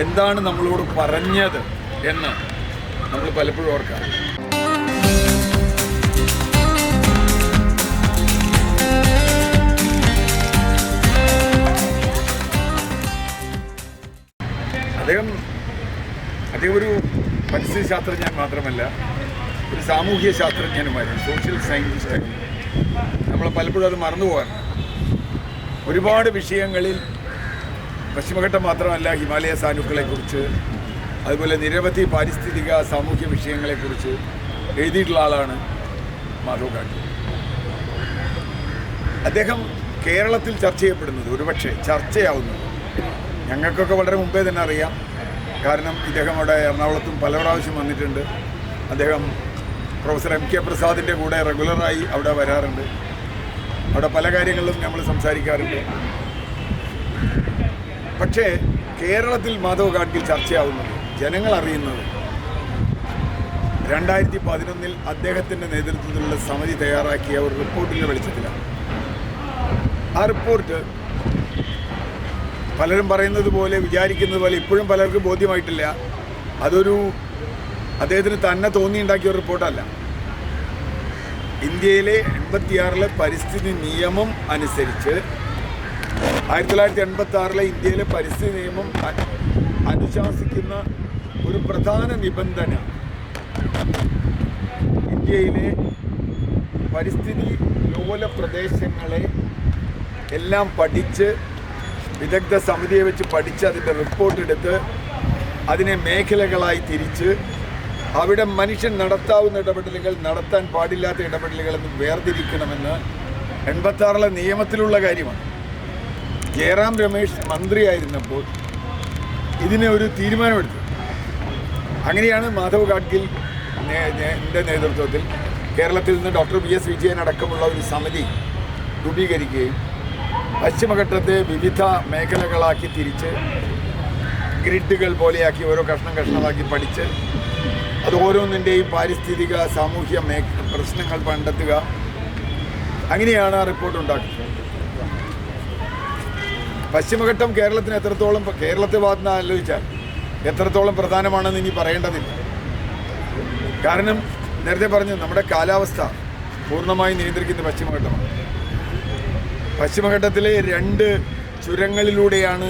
എന്താണ് നമ്മളോട് പറഞ്ഞത് എന്ന് നമ്മൾ പലപ്പോഴും ഓർക്കാം അദ്ദേഹം അദ്ദേഹം ഒരു പരിസ്ഥിതി ശാസ്ത്രജ്ഞൻ മാത്രമല്ല ഒരു സാമൂഹ്യ ശാസ്ത്രജ്ഞനുമായിരുന്നു സോഷ്യൽ സയന്റിസ്റ്റായിരുന്നു നമ്മൾ പലപ്പോഴും അത് മറന്നു പോകാറുണ്ട് ഒരുപാട് വിഷയങ്ങളിൽ പശ്ചിമഘട്ടം മാത്രമല്ല ഹിമാലയ സാനുക്കളെക്കുറിച്ച് അതുപോലെ നിരവധി പാരിസ്ഥിതിക സാമൂഹ്യ വിഷയങ്ങളെക്കുറിച്ച് എഴുതിയിട്ടുള്ള ആളാണ് മാധവ് ഗാഡ്ഗിൽ അദ്ദേഹം കേരളത്തിൽ ചർച്ച ചെയ്യപ്പെടുന്നത് ഒരുപക്ഷെ ചർച്ചയാവുന്നത് ഞങ്ങൾക്കൊക്കെ വളരെ മുമ്പേ തന്നെ അറിയാം. കാരണം ഇദ്ദേഹം അവിടെ എറണാകുളത്തും പല പ്രാവശ്യം വന്നിട്ടുണ്ട്. അദ്ദേഹം പ്രൊഫസർ എം കെ പ്രസാദിന്റെ കൂടെ റെഗുലറായി അവിടെ വരാറുണ്ട്. അവിടെ പല കാര്യങ്ങളിലും നമ്മൾ സംസാരിക്കാറുണ്ട്. പക്ഷേ കേരളത്തിൽ മാധവ് ഗാഡ്ഗിൽ ചർച്ചയാവുന്നത് ജനങ്ങൾ അറിയുന്നത്. രണ്ടായിരത്തി പതിനൊന്നിൽ അദ്ദേഹത്തിന്റെ നേതൃത്വത്തിലുള്ള സമിതി തയ്യാറാക്കിയ ഒരു റിപ്പോർട്ടിന്റെ വെളിച്ചത്തിലാണ്. ആ റിപ്പോർട്ട് പലരും പറയുന്നത് പോലെ വിചാരിക്കുന്നത് പോലെ ഇപ്പോഴും പലർക്കും ബോധ്യമായിട്ടില്ല. അതൊരു അദ്ദേഹത്തിന് തന്നെ തോന്നിയുണ്ടാക്കിയ ഒരു റിപ്പോർട്ടല്ല. ഇന്ത്യയിലെ എൺപത്തിയാറിലെ പരിസ്ഥിതി നിയമം അനുസരിച്ച് ആയിരത്തി തൊള്ളായിരത്തി എൺപത്തി ആറിലെ ഇന്ത്യയിലെ പരിസ്ഥിതി നിയമം അനുശാസിക്കുന്ന ഒരു പ്രധാന നിബന്ധന. ഇന്ത്യയിലെ പരിസ്ഥിതി ലോല പ്രദേശങ്ങളെ എല്ലാം പഠിച്ച് വിദഗ്ധ സമിതിയെ വെച്ച് പഠിച്ച് അതിന്റെ റിപ്പോർട്ട് എടുത്ത് അതിനെ മേഖലകളായി തിരിച്ച് അവിടെ മനുഷ്യൻ നടത്താവുന്ന ഇടപെടലുകൾ നടത്താൻ പാടില്ലാത്ത ഇടപെടലുകളെന്ന് വേർതിരിക്കണമെന്ന് എൺപത്താറിലെ നിയമത്തിലുള്ള കാര്യമാണ്. ജയറാം രമേശ് മന്ത്രിയായിരുന്നപ്പോൾ ഇതിനെ ഒരു തീരുമാനമെടുത്തു. അങ്ങനെയാണ് മാധവ് ഗാഡ്ഗിൽ എന്റെ നേതൃത്വത്തിൽ കേരളത്തിൽ നിന്ന് ഡോക്ടർ ബി എസ് വിജയൻ അടക്കമുള്ള ഒരു സമിതി രൂപീകരിക്കുകയും പശ്ചിമഘട്ടത്തെ വിവിധ മേഖലകളാക്കി തിരിച്ച് ഗ്രിഡുകൾ പോലെയാക്കി ഓരോ കഷ്ണം കഷ്ണമാക്കി പഠിച്ച് അത് ഓരോന്നിന്റെയും പാരിസ്ഥിതിക സാമൂഹ്യ പ്രശ്നങ്ങൾ കണ്ടെത്തുക അങ്ങനെയാണ് ആ റിപ്പോർട്ട് ഉണ്ടാക്കുന്നത് പശ്ചിമഘട്ടം കേരളത്തിന് എത്രത്തോളം കേരളത്തെ ഭാഗത്ത് ആലോചിച്ചാൽ എത്രത്തോളം പ്രധാനമാണെന്ന് ഇനി പറയേണ്ടതില്ല. കാരണം നേരത്തെ പറഞ്ഞു നമ്മുടെ കാലാവസ്ഥ പൂർണമായി നിയന്ത്രിക്കുന്ന പശ്ചിമഘട്ടമാണ്. പശ്ചിമഘട്ടത്തിലെ രണ്ട് ചുരങ്ങളിലൂടെയാണ്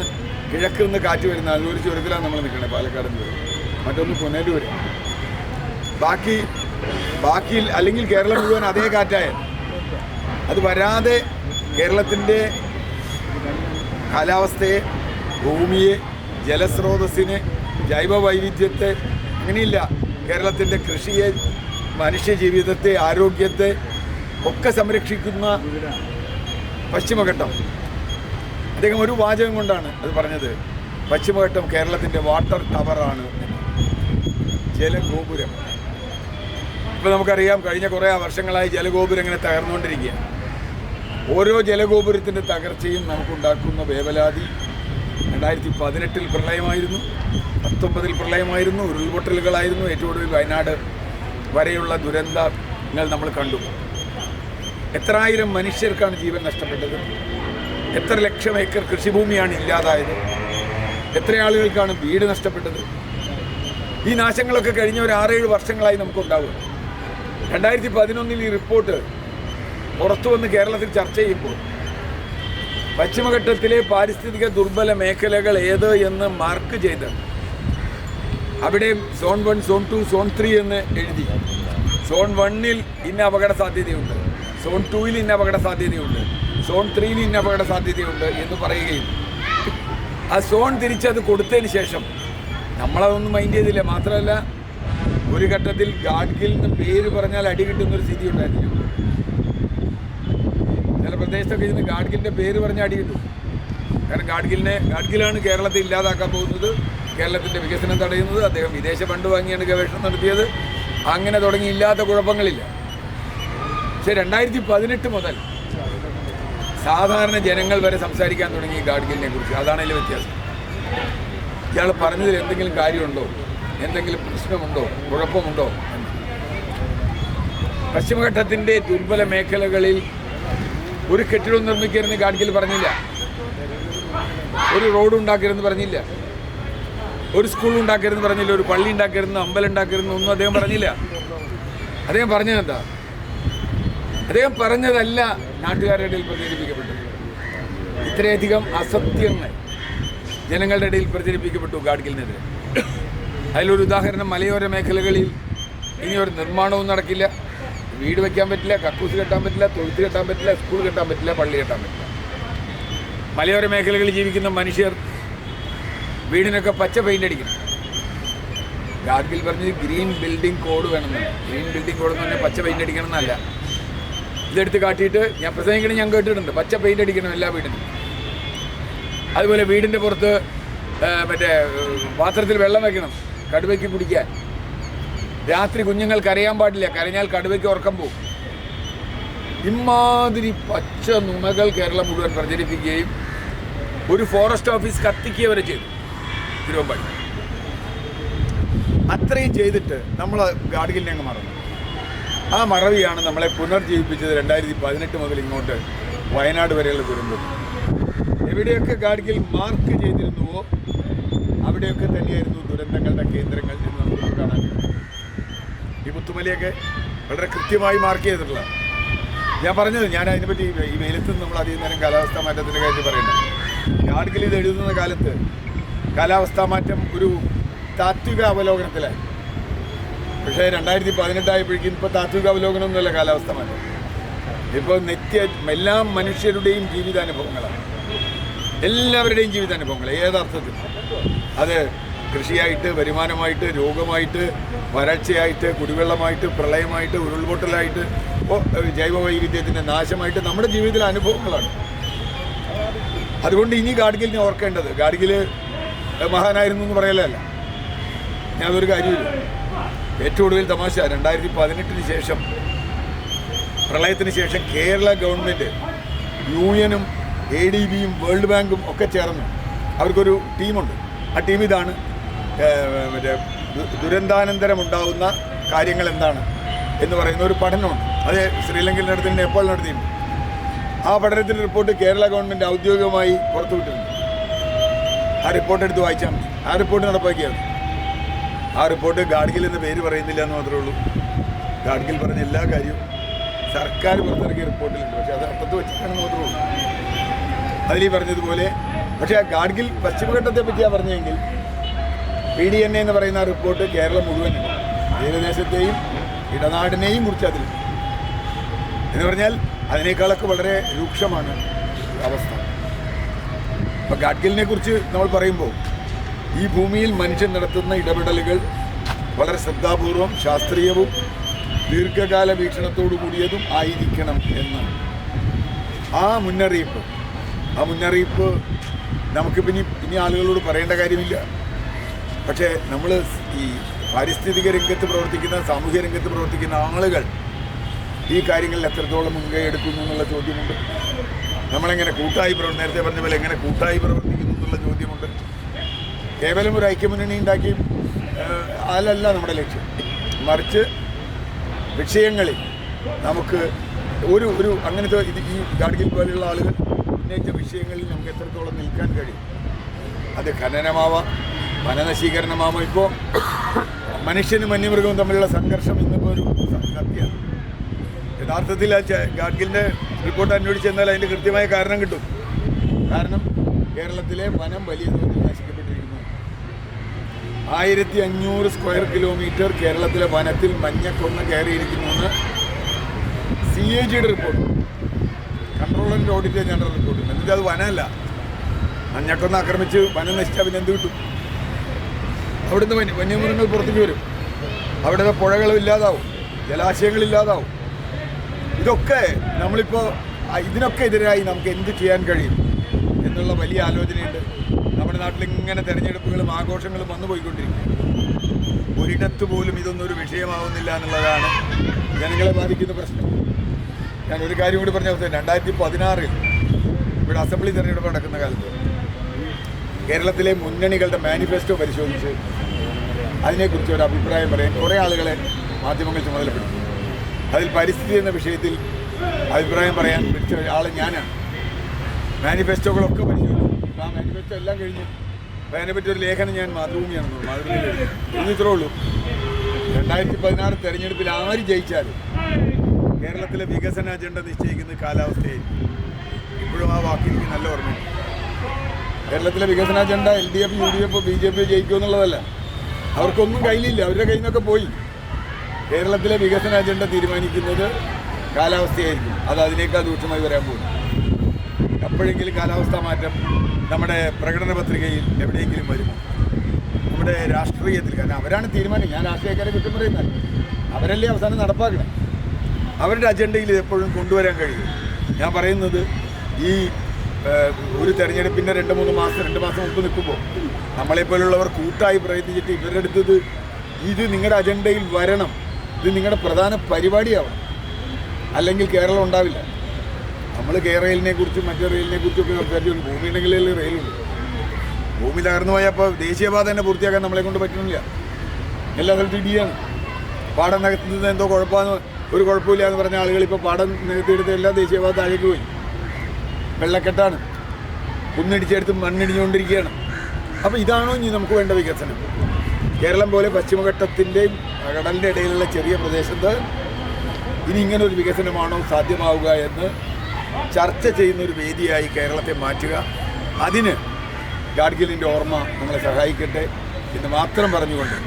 കിഴക്ക് നിന്ന് കാറ്റ് വരുന്നത്. അതിലൊരു ചുരത്തിലാണ് നമ്മൾ നിൽക്കുന്നത് പാലക്കാട് ചുരം മറ്റൊന്ന് പുനലൂർ. ബാക്കി ബാക്കി അല്ലെങ്കിൽ കേരളം മുഴുവൻ അതേ കാറ്റായ. അത് വരാതെ കേരളത്തിന്റെ കാലാവസ്ഥയെ ഭൂമിയെ ജലസ്രോതസ്സിനെ ജൈവ വൈവിധ്യത്തെ അങ്ങനെയില്ല. കേരളത്തിന്റെ കൃഷിയെ മനുഷ്യജീവിതത്തെ ആരോഗ്യത്തെ ഒക്കെ സംരക്ഷിക്കുന്ന പശ്ചിമഘട്ടം. അദ്ദേഹം ഒരു വാചകം കൊണ്ടാണ് അത് പറഞ്ഞത്. പശ്ചിമഘട്ടം കേരളത്തിന്റെ വാട്ടർ ടവറാണ്. ജലഗോപുരം. ഇപ്പോൾ നമുക്കറിയാം കഴിഞ്ഞ കുറേ വർഷങ്ങളായി ജലഗോപുരം ഇങ്ങനെ തകർന്നുകൊണ്ടിരിക്കുകയാണ്. ഓരോ ജലഗോപുരത്തിന്റെ തകർച്ചയും നമുക്കുണ്ടാക്കുന്ന വേവലാതി രണ്ടായിരത്തി പതിനെട്ടിൽ പ്രളയമായിരുന്നു പത്തൊമ്പതിൽ പ്രളയമായിരുന്നു ഉരുൾപൊട്ടലുകളായിരുന്നു ഏറ്റവും ഒടുവിൽ വയനാട് വരെയുള്ള ദുരന്തങ്ങൾ നമ്മൾ കണ്ടു. എത്രായിരം മനുഷ്യർക്കാണ് ജീവൻ നഷ്ടപ്പെട്ടത്? എത്ര ലക്ഷം ഏക്കർ കൃഷിഭൂമിയാണ് ഇല്ലാതായത്? എത്ര ആളുകൾക്കാണ് വീട് നഷ്ടപ്പെട്ടത്? ഈ നാശങ്ങളൊക്കെ കഴിഞ്ഞ ഒരു ആറേഴ് വർഷങ്ങളായി നമുക്കുണ്ടാവുക. രണ്ടായിരത്തി പതിനൊന്നിൽ ഈ റിപ്പോർട്ട് പുറത്തു വന്ന് കേരളത്തിൽ ചർച്ച ചെയ്യുമ്പോൾ പശ്ചിമഘട്ടത്തിലെ പാരിസ്ഥിതിക ദുർബല മേഖലകൾ ഏത് എന്ന് മാർക്ക് ചെയ്ത് അവിടെ zone one zone two zone three എന്ന് എഴുതി. സോൺ വണ്ണിൽ ഇന്ന അപകട സാധ്യതയുണ്ട്. സോൺ ടൂവിൽ ഇന്ന അപകട സാധ്യതയുണ്ട്. സോൺ ത്രീയിൽ ഇന്ന അപകട സാധ്യതയുണ്ട് എന്ന് പറയുകയും ആ സോൺ തിരിച്ചത് കൊടുത്തതിന് ശേഷം നമ്മളതൊന്നും മൈൻഡ് ചെയ്തില്ല. മാത്രമല്ല ഒരു ഘട്ടത്തിൽ ഗാഡ്ഗിൽ എന്ന് പേര് പറഞ്ഞാൽ അടി കിട്ടുന്ന ഒരു സ്ഥിതി ഉണ്ടായിരുന്നു ചില പ്രദേശത്തൊക്കെ ഇരുന്ന് ഗാഡ്ഗിലിന്റെ പേര് പറഞ്ഞ അടി കിട്ടും. കാരണം ഗാഡ്ഗിലിനെ ഗാഡ്ഗിലാണ് കേരളത്തെ ഇല്ലാതാക്കാൻ പോകുന്നത്. കേരളത്തിന്റെ വികസനം തടയുന്നത്. അദ്ദേഹം വിദേശ ഫണ്ട് വാങ്ങിയാണ് ഗവേഷണം നടത്തിയത്. അങ്ങനെ തുടങ്ങി ഇല്ലാത്ത കുഴപ്പങ്ങളില്ല. പക്ഷേ രണ്ടായിരത്തി പതിനെട്ട് മുതൽ സാധാരണ ജനങ്ങൾ വരെ സംസാരിക്കാൻ തുടങ്ങി ഗാഡ്ഗിലിനെ കുറിച്ച്. അതാണ് അതിലെ വ്യത്യാസം. ഇയാൾ പറഞ്ഞതിൽ എന്തെങ്കിലും കാര്യമുണ്ടോ? എന്തെങ്കിലും പ്രശ്നമുണ്ടോ? കുഴപ്പമുണ്ടോ? പശ്ചിമഘട്ടത്തിന്റെ ദുർബല മേഖലകളിൽ ഒരു കെട്ടിടം നിർമ്മിക്കരുതെന്ന് ഗാഡ്ഗിൽ പറഞ്ഞില്ല. ഒരു റോഡ് ഉണ്ടാക്കരുതെന്ന് പറഞ്ഞില്ല. ഒരു സ്കൂൾ ഉണ്ടാക്കരുതെന്ന് പറഞ്ഞില്ല. ഒരു പള്ളി ഉണ്ടാക്കരുതെന്ന് അമ്പലം ഉണ്ടാക്കരുതെന്ന് ഒന്നും അദ്ദേഹം പറഞ്ഞില്ല. അദ്ദേഹം പറഞ്ഞതെന്താ? അദ്ദേഹം പറഞ്ഞതല്ല നാട്ടുകാരുടെ ഇടയിൽ പ്രചരിപ്പിക്കപ്പെട്ടത്. ഇത്രയധികം അസത്യങ്ങൾ ജനങ്ങളുടെ ഇടയിൽ പ്രചരിപ്പിക്കപ്പെട്ടു ഗാഡ്ഗിലിനെതിരെ. അതിലൊരു ഉദാഹരണം മലയോര മേഖലകളിൽ ഇനി ഒരു നിർമ്മാണവും നടക്കില്ല. വീട് വെക്കാൻ പറ്റില്ല കക്കൂസ് കെട്ടാൻ പറ്റില്ല തൊഴുത്ത് കെട്ടാൻ പറ്റില്ല സ്കൂൾ കെട്ടാൻ പറ്റില്ല പള്ളി കെട്ടാൻ പറ്റില്ല. മലയോര മേഖലകളിൽ ജീവിക്കുന്ന മനുഷ്യർ വീടിനൊക്കെ പച്ച പെയിന്റ് അടിക്കണം. ഗാഡ്ഗിൽ പറഞ്ഞത് ഗ്രീൻ ബിൽഡിംഗ് കോഡ് വേണമെന്നാണ് ഗ്രീൻ ബിൽഡിംഗ് കോഡ് എന്ന് പറഞ്ഞാൽ പച്ച പെയിന്റ് അടിക്കണം എന്നല്ല ഇതെടുത്ത് കാട്ടിയിട്ട് ഞാൻ പ്രസംഗിക്കണം ഞാൻ കേട്ടിട്ടുണ്ട്. പച്ച പെയിന്റ് അടിക്കണം എല്ലാ വീടിനും. അതുപോലെ വീടിന്റെ പുറത്ത് മറ്റേ പാത്രത്തിൽ വെള്ളം വെക്കണം. കടുവയ്ക്ക് കുടിക്കാൻ. രാത്രി കുഞ്ഞുങ്ങൾ കരയാൻ പാടില്ല. കരഞ്ഞാൽ കടുവയ്ക്ക് ഉറക്കം പോകും ഇമാതിരി പച്ച നുണകൾ കേരളം മുഴുവൻ പ്രചരിപ്പിക്കുകയും ഒരു ഫോറസ്റ്റ് ഓഫീസ് കത്തിക്കുക വരെ ചെയ്തു. തിരുവമ്പാടി. അത്രയും ചെയ്തിട്ട് നമ്മൾ ഗാഡ്ഗിലിനെ അങ്ങ് മറന്നു. ആ മറവിയാണ് നമ്മളെ പുനർജീവിപ്പിച്ചത് രണ്ടായിരത്തി പതിനെട്ട് മുതൽ ഇങ്ങോട്ട് വയനാട് വരെയുള്ള ദുരന്തം. എവിടെയൊക്കെ ഗാഡ്ഗിൽ മാർക്ക് ചെയ്തിരുന്നുവോ അവിടെയൊക്കെ തന്നെയായിരുന്നു ദുരന്തങ്ങളുടെ കേന്ദ്രങ്ങൾ എന്ന് നമുക്ക് കാണാൻ കഴിയും. ഈ മുത്തുമലയൊക്കെ വളരെ കൃത്യമായി മാർക്ക് ചെയ്തിട്ടുള്ള ഞാൻ പറഞ്ഞത് ഞാൻ അതിനെപ്പറ്റി ഈ വെയിലത്ത് നമ്മൾ അധികം നേരം കാലാവസ്ഥാ മാറ്റത്തിന്റെ കാര്യത്തിൽ പറയുന്നത് ഗാഡ്ഗിൽ ഇത് എഴുതുന്ന കാലത്ത് കാലാവസ്ഥാ മാറ്റം ഒരു താത്വിക അവലോകനത്തിലായി. പക്ഷേ രണ്ടായിരത്തി പതിനെട്ടായപ്പോഴേക്കും ഇപ്പോൾ താത്വിക അവലോകനമൊന്നുമല്ല കാലാവസ്ഥ മാറ്റം. ഇപ്പോൾ നിത്യ എല്ലാ മനുഷ്യരുടെയും ജീവിതാനുഭവങ്ങളാണ്. എല്ലാവരുടെയും ജീവിതാനുഭവങ്ങൾ ഏതർത്ഥത്തിൽ? അത് കൃഷിയായിട്ട് വരുമാനമായിട്ട് രോഗമായിട്ട് വരൾച്ചയായിട്ട് കുടിവെള്ളമായിട്ട് പ്രളയമായിട്ട് ഉരുൾപൊട്ടലായിട്ട് ഇപ്പോൾ ജൈവ വൈവിധ്യത്തിന്റെ നാശമായിട്ട് നമ്മുടെ ജീവിതത്തിലെ അനുഭവങ്ങളാണ്. അതുകൊണ്ട് ഇനി ഗാഡ്ഗിലിനെ ഓർക്കേണ്ടത്. ഗാഡ്ഗിൽ മഹാനായിരുന്നു എന്ന് പറയലല്ല. ഞാൻ അതൊരു കാര്യമില്ല. ഏറ്റവും ഒടുവിൽ തമാശ. രണ്ടായിരത്തി പതിനെട്ടിന് ശേഷം പ്രളയത്തിന് ശേഷം കേരള ഗവൺമെന്റ് യു എനും എ ഡി ബിയും വേൾഡ് ബാങ്കും ഒക്കെ ചേർന്ന് അവർക്കൊരു ടീമുണ്ട്. ആ ടീം ഇതാണ് മറ്റേ ദുരന്താനന്തരമുണ്ടാകുന്ന കാര്യങ്ങൾ എന്താണ് എന്ന് പറയുന്ന ഒരു പഠനമുണ്ട്. അത് ശ്രീലങ്കയിൽ നടത്തി നേപ്പാൾ നടത്തിയിട്ടുണ്ട്. ആ പഠനത്തിന്റെ റിപ്പോർട്ട് കേരള ഗവൺമെന്റ് ഔദ്യോഗികമായി പുറത്തുവിട്ടിട്ടുണ്ട് ആ റിപ്പോർട്ട് എടുത്ത് വായിച്ചാൽ മതി. ആ റിപ്പോർട്ട് നടപ്പാക്കിയത് ആ റിപ്പോർട്ട് ഗാഡ്ഗിൽ എന്ന പേര് പറയുന്നില്ല എന്ന് മാത്രമേ ഉള്ളൂ. ഗാഡ്ഗിൽ പറഞ്ഞ എല്ലാ കാര്യവും സർക്കാർ പുറത്തിറക്കിയ റിപ്പോർട്ടിലുണ്ട്. പക്ഷേ അത് അപ്പത്ത് വെച്ചിട്ടാണെന്ന് മാത്രമേ ഉള്ളൂ. അതിൽ പറഞ്ഞതുപോലെ പക്ഷേ ആ ഗാഡ്ഗിൽ പശ്ചിമഘട്ടത്തെ പറ്റിയാണ് പറഞ്ഞതെങ്കിൽ പി ഡി എൻ എ എന്ന് പറയുന്ന റിപ്പോർട്ട് കേരളം മുഴുവനുണ്ട് തീരദേശത്തെയും ഇടനാടിനെയും കുറിച്ച് അതിൽ എന്ന് പറഞ്ഞാൽ അതിനേക്കാളൊക്കെ വളരെ രൂക്ഷമാണ് അവസ്ഥ. അപ്പോൾ ഗാഡ്ഗിലിനെ കുറിച്ച് നമ്മൾ പറയുമ്പോൾ ഈ ഭൂമിയിൽ മനുഷ്യൻ നടത്തുന്ന ഇടപെടലുകൾ വളരെ ശ്രദ്ധാപൂർവം ശാസ്ത്രീയവും ദീർഘകാല വീക്ഷണത്തോടു കൂടിയതും ആയിരിക്കണം എന്ന് ആ മുന്നറിയിപ്പ് ആ മുന്നറിയിപ്പ് നമുക്ക് ഇനി ഇനി ആളുകളോട് പറയേണ്ട കാര്യമില്ല. പക്ഷേ നമ്മൾ ഈ പാരിസ്ഥിതിക രംഗത്ത് പ്രവർത്തിക്കുന്ന സാമൂഹ്യ രംഗത്ത് പ്രവർത്തിക്കുന്ന ആളുകൾ ഈ കാര്യങ്ങളിൽ എത്രത്തോളം മുൻകൈ എടുക്കുന്നു എന്നുള്ള ചോദ്യമുണ്ട്. നമ്മളെങ്ങനെ കൂട്ടായി പ്രവർത്തി നേരത്തെ പറഞ്ഞ പോലെ എങ്ങനെ കൂട്ടായി പ്രവർത്തിക്കുന്നു എന്നുള്ള ചോദ്യമുണ്ട്. കേവലം ഒരു ഐക്യമുന്നണി ഉണ്ടാക്കി അതല്ല നമ്മുടെ ലക്ഷ്യം. മറിച്ച് വിഷയങ്ങളിൽ നമുക്ക് ഒരു ഒരു അങ്ങനത്തെ ഇത് ഈ ഗാഡ്ഗിൽ പോലെയുള്ള ആളുകൾ ഉന്നയിച്ച വിഷയങ്ങളിൽ നമുക്ക് എത്രത്തോളം നിൽക്കാൻ കഴിയും? അത് ഖനനമാവാം വനനശീകരണമാവാം ഇപ്പോൾ മനുഷ്യനും വന്യമൃഗവും തമ്മിലുള്ള സംഘർഷം ഇന്നിപ്പോൾ ഒരു സത്യമാണ്. യഥാർത്ഥത്തിൽ ആ ഗാഡ്ഗിലിന്റെ റിപ്പോർട്ട് അന്വേഷിച്ച് എന്നാൽ അതിന്റെ കൃത്യമായ കാരണം കിട്ടും. കാരണം കേരളത്തിലെ വനം വലിയ തോതിൽ നശിക്കപ്പെട്ടിരിക്കുന്നു. ആയിരത്തി അഞ്ഞൂറ് സ്ക്വയർ കിലോമീറ്റർ കേരളത്തിലെ വനത്തിൽ മഞ്ഞക്കൊന്ന് കയറിയിരിക്കുന്നു എന്ന് സി എ ജിയുടെ റിപ്പോർട്ട്. കൺട്രോളറിന്റെ ഓഡിറ്റ് ജനറൽ റിപ്പോർട്ട്. എന്നിട്ട് അത് വനമല്ല. മഞ്ഞക്കൊന്ന് ആക്രമിച്ച് വനം നശിച്ചാൽ പിന്നെ എന്ത് കിട്ടും? അവിടുന്ന് വന്യ വന്യമൃഗങ്ങൾ പുറത്തേക്ക് വരും. അവിടുത്തെ പുഴകൾ ഇല്ലാതാവും. ജലാശയങ്ങൾ ഇല്ലാതാവും ഇതൊക്കെ നമ്മളിപ്പോൾ ഇതിനൊക്കെ എതിരായി നമുക്ക് എന്ത് ചെയ്യാൻ കഴിയും എന്നുള്ള വലിയ ആലോചനയുണ്ട്. നമ്മുടെ നാട്ടിൽ ഇങ്ങനെ തെരഞ്ഞെടുപ്പുകളും ആഘോഷങ്ങളും വന്നു പോയിക്കൊണ്ടിരിക്കും ഒരിടത്ത് പോലും ഇതൊന്നും ഒരു വിഷയമാവുന്നില്ല എന്നുള്ളതാണ് ജനങ്ങളെ ബാധിക്കുന്ന പ്രശ്നം. ഞാൻ ഒരു കാര്യം കൂടി പറഞ്ഞ രണ്ടായിരത്തി പതിനാറിൽ ഇവിടെ അസംബ്ലി തെരഞ്ഞെടുപ്പ് നടക്കുന്ന കാലത്ത് കേരളത്തിലെ മുന്നണികളുടെ മാനിഫെസ്റ്റോ പരിശോധിച്ച് അതിനെക്കുറിച്ച് ഒരു അഭിപ്രായം പറയാൻ കുറേ ആളുകളെ മാധ്യമങ്ങൾ ചുമതലപ്പെടുത്തി. അതിൽ പരിസ്ഥിതി എന്ന വിഷയത്തിൽ അഭിപ്രായം പറയാൻ പിടിച്ച ഒരാൾ ഞാനാണ്. മാനിഫെസ്റ്റോകളൊക്കെ പരിശോധിച്ചു. ആ മാനിഫെസ്റ്റോ എല്ലാം കഴിഞ്ഞ് അതിനെപ്പറ്റി ഒരു ലേഖനം ഞാൻ മാതൃഭൂമിയാണെന്ന് മാതൃഭൂമിയിൽ എഴുതി. ഇത്രേ ഉള്ളൂ. രണ്ടായിരത്തി പതിനാറ് തെരഞ്ഞെടുപ്പിൽ ആര് ജയിച്ചാലും കേരളത്തിലെ വികസന അജണ്ട നിശ്ചയിക്കുന്ന കാലാവസ്ഥയിൽ ഇപ്പോഴും ആ വാക്കിൽ നല്ല ഓർമ്മയുണ്ട്. കേരളത്തിലെ വികസന agenda L D F U D F B J P ജയിക്കുമെന്നുള്ളതല്ല. അവർക്കൊന്നും കയ്യിലില്ല. അവരുടെ കയ്യിൽ നിന്നൊക്കെ പോയി. കേരളത്തിലെ വികസന അജണ്ട തീരുമാനിക്കുന്നത് കാലാവസ്ഥയായിരിക്കും. അത് അതിനേക്കാൾ രൂക്ഷമായി വരാൻ പോകും എപ്പോഴെങ്കിലും കാലാവസ്ഥാ മാറ്റം നമ്മുടെ പ്രകടന പത്രികയിൽ എവിടെയെങ്കിലും വരുമോ നമ്മുടെ രാഷ്ട്രീയത്തിൽ കാരണം അവരാണ് തീരുമാനം. ഞാൻ രാഷ്ട്രീയക്കാരെ കുറ്റം പറയുന്നത്. അവരല്ലേ അവസാനം നടപ്പാക്കണം? അവരുടെ അജണ്ടയിൽ എപ്പോഴും കൊണ്ടുവരാൻ കഴിയും. ഞാൻ പറയുന്നത് ഈ ഒരു തെരഞ്ഞെടുപ്പിന്റെ രണ്ട് മൂന്ന് മാസം രണ്ട് മാസം മുമ്പ് നിൽക്കുമ്പോൾ നമ്മളെപ്പോലുള്ളവർ കൂട്ടായി പ്രയത്നിച്ചിട്ട് ഇവരുടെ അടുത്തത് ഇത് നിങ്ങളുടെ അജണ്ടയിൽ വരണം. ഇത് നിങ്ങളുടെ പ്രധാന പരിപാടിയാവണം. അല്ലെങ്കിൽ കേരളം ഉണ്ടാവില്ല. നമ്മൾ കേരളിനെ കുറിച്ചും മറ്റേ റെയിലിനെ കുറിച്ചും ഒക്കെ സംസാരിച്ചു ഭൂമി ഉണ്ടെങ്കിലേ റെയിലുണ്ട് ഭൂമി തകർന്നു പോയപ്പോൾ ദേശീയപാത തന്നെ പൂർത്തിയാക്കാൻ നമ്മളെ കൊണ്ട് പറ്റുന്നില്ല. എല്ലാ സ്ഥലത്തും ഇടിയാണ് പാടം നികത്തുന്നത് എന്തോ കുഴപ്പമാണ് ഒരു കുഴപ്പമില്ല എന്ന് പറഞ്ഞ ആളുകൾ ഇപ്പോൾ പാടം നികത്തിയെടുത്ത് എല്ലാ ദേശീയപാത താഴേക്ക് പോയി. വെള്ളക്കെട്ടാണ്. കുന്നിടിച്ചെടുത്ത് മണ്ണിടിഞ്ഞുകൊണ്ടിരിക്കുകയാണ്. അപ്പോൾ ഇതാണോ ഇനി നമുക്ക് വേണ്ട വികസനം? കേരളം പോലെ പശ്ചിമഘട്ടത്തിന്റെയും കടലിന്റെ ഇടയിലുള്ള ചെറിയ പ്രദേശത്ത് ഇനി ഇങ്ങനെ ഒരു വികസനമാണോ സാധ്യമാവുക എന്ന് ചർച്ച ചെയ്യുന്ന ഒരു വേദിയായി കേരളത്തെ മാറ്റുക. അതിന് ഗാഡ്ഗിലിന്റെ ഓർമ്മ നമ്മളെ സഹായിക്കട്ടെ എന്ന് മാത്രം പറഞ്ഞുകൊണ്ട്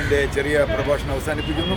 എന്റെ ചെറിയ പ്രഭാഷണം അവസാനിപ്പിക്കുന്നു.